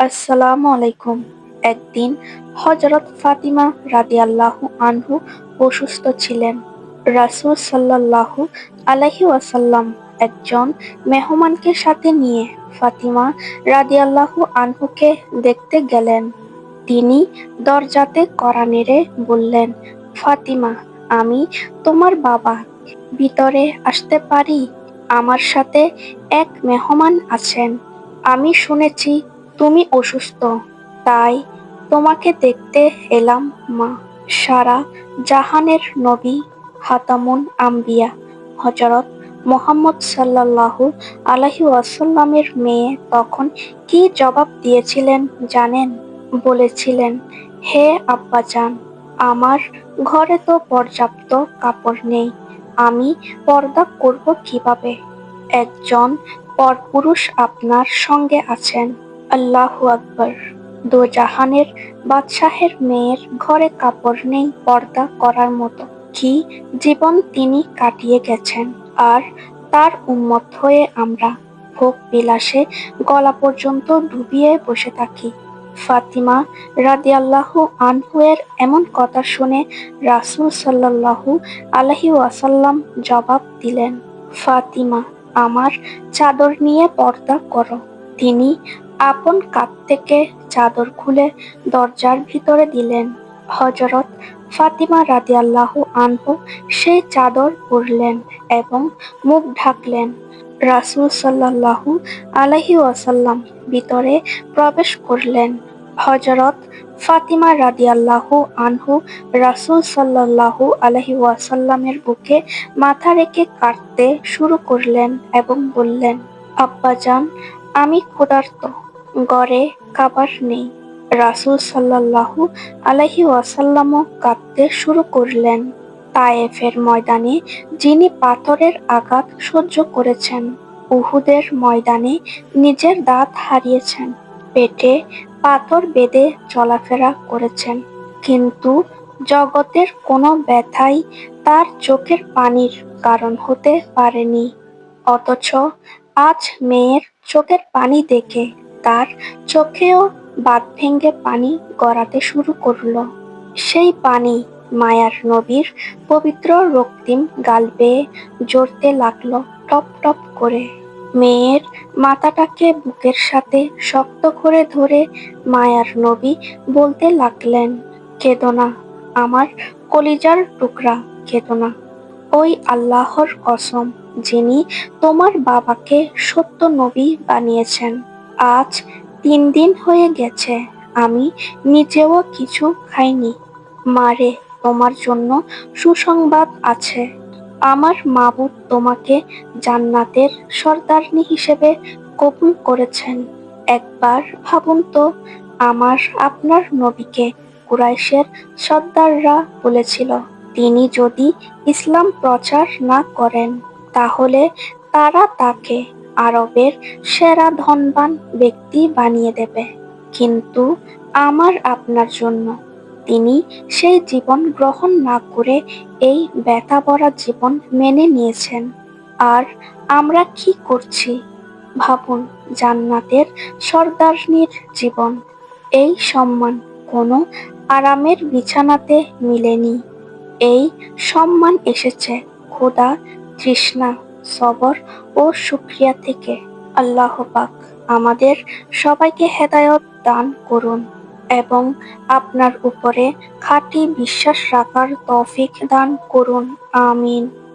আসসালামু আলাইকুম। একদিন হজরত ফাতিমা রাদিয়াল্লাহু আনহু অসুস্থ ছিলেন। রাসূল সাল্লাল্লাহু আলাইহি ওয়াসাল্লাম একজন মেহমানকে সাথে নিয়ে ফাতিমা রাদিয়াল্লাহু আনহুকে দেখতে গেলেন। তিনি দরজাতে কড়া নেড়ে বললেন, ফাতিমা, আমি তোমার বাবা। ভিতরে আসতে পারি? আমার সাথে এক মেহমান আছেন। আমি শুনেছি তুমি অসুস্থ, তাই তোমাকে দেখতে এলাম, মা। সারা জাহানের নবী হাতামুন আম্বিয়া হজরত মোহাম্মদ সাল্লাল্লাহু আলাইহি ওয়াসাল্লামের মেয়ে তখন কি জবাব দিয়েছিলেন জানেন? বলেছিলেন, হে আব্বাজান, আমার ঘরে তো পর্যাপ্ত কাপড় নেই, আমি পর্দা করব কীভাবে? একজন পরপুরুষ আপনার সঙ্গে আছেন। আল্লাহু আকবার। দোজাহানের বাদশাহের মেয়ের ঘরে কাপড় নেই পর্দা করার মতো। কি জীবন তিনি কাটিয়ে গেছেন? আর তার উন্মত হয়ে আমরা ভোগ বিলাসে গলা পর্যন্ত ডুবিয়ে বসে থাকি। ফাতিমা রাদিয়াল্লাহু আনহু এর এমন কথা শুনে রাসূল সাল্লাল্লাহু আলাইহি ওয়াসাল্লাম জবাব দিলেন, ফাতিমা, আমার চাদর নিয়ে পর্দা করো। তিনি আপন কাত থেকে চাদর খুলে দরজার ভিতরে দিলেন। হজরত ফাতিমা রাদিয়াল্লাহু আনহু সেই চাদর পরলেন এবং মুখ ঢাকলেন। রাসূল সাল্লাল্লাহু আলাইহি ওয়াসাল্লাম ভিতরে প্রবেশ করলেন। হজরত ফাতিমা রাদিয়াল্লাহু আনহু রাসূল সাল্লাল্লাহু আলাইহি ওয়াসাল্লামের বুকে মাথা রেখে কাঁদতে শুরু করলেন এবং বললেন, আব্বাজান, আমি ক্ষুধার্ত। গড়ে কাবার নেই। রাসূল সাল্লাল্লাহু আলাইহি ওয়াসাল্লামও কাঁদতে শুরু করলেন। তায়েফের ময়দানে যিনি পাথরের আঘাত সহ্য করেছেন, উহুদের ময়দানে নিজের দাঁত হারিয়েছেন, পেটে পাথর বেঁধে চলাফেরা করেছেন। কিন্তু জগতের কোনো ব্যথাই তার চোখের পানির কারণ হতে পারেনি। অথচ আজ মেয়ের চোখের পানি দেখে তার চোখেও বাঁধ ভেঙে পানি গড়াতে শুরু করল। সেই পানি মায়ার নবীর পবিত্র রক্তিম গাল বেয়ে জড়তে লাগল টপ টপ করে। মেয়ের মাথাটাকে বুকের সাথে শক্ত করে ধরে মায়ার নবী বলতে লাগলেন কেঁদো না আমার কলিজার টুকরা কেঁদো না ওই আল্লাহর কসম যিনি তোমার বাবাকে সত্য নবী বানিয়েছেন। আজ তিন দিন হয়ে গেছে, আমি নিজেও কিছু খাইনি। মারে তোমার জন্য সুসংবাদ আছে। আমার মাবুদ তোমাকে জান্নাতের সর্দারনি হিসেবে কবুল করেছেন। একবার ভাবুন তো, আমার আপনার নবীকে কুরাইশের সর্দাররা বলেছিল, তিনি যদি ইসলাম প্রচার না করেন, তাহলে তারা তাকে আরবের সেরা ধনবান ব্যক্তি বানিয়ে দেবে। কিন্তু আমার আপনার জন্য। তিনি সেই জীবন গ্রহণ না করে এই ব্যথা ভরা জীবন মেনে নিয়েছেন। আর আমরা কি করছি? ভাবুন, জান্নাতের সর্দারনির জীবন। এই সম্মান কোনো আরামের বিছানাতে মিলেনি। এই সম্মান এসেছে খোদা তৃষ্ণা। সবর ও সুক্রিয়া থেকে। আল্লাহ পাক আমাদের সবাইকে হেদায়ত দান করুন এবং আপনার উপরে খাঁটি বিশ্বাস রাখার তৌফিক দান করুন। আমিন।